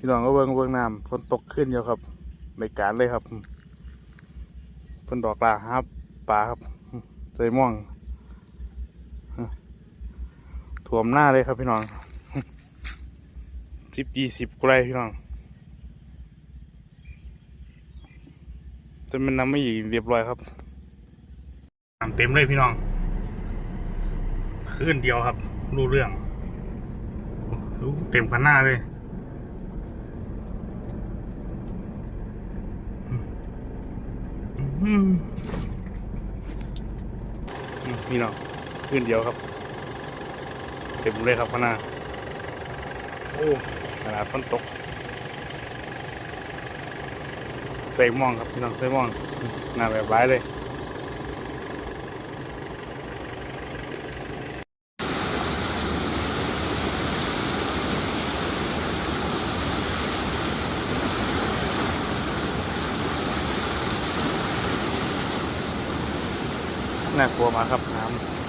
พี่น้องก็เบิ่งเบิ่งน้ำฝนตกขึ้นอยู่ครับในการเลยครับเพิ่นดอกลาครับปลาครับใจม่วงถ่วมหน้าเลยครับพี่น้องสิบยี่สิบกุไรพี่น้องจนมันน้ำไม่อีเรียบร้อยครับน้ำเต็มเลยพี่น้องขึ้นเดียวครับ รู้เรื่องเต็มคันหน้าเลย อืมอืมนี่เนาะขึ้นเดียวครับ เต็มเลยครับพนาโอ้ขนาดฝนตกใส่มองครับพี่น้องใส่มองหน้าแบบร้ายเลย น่ากลัวมาครับน้ำ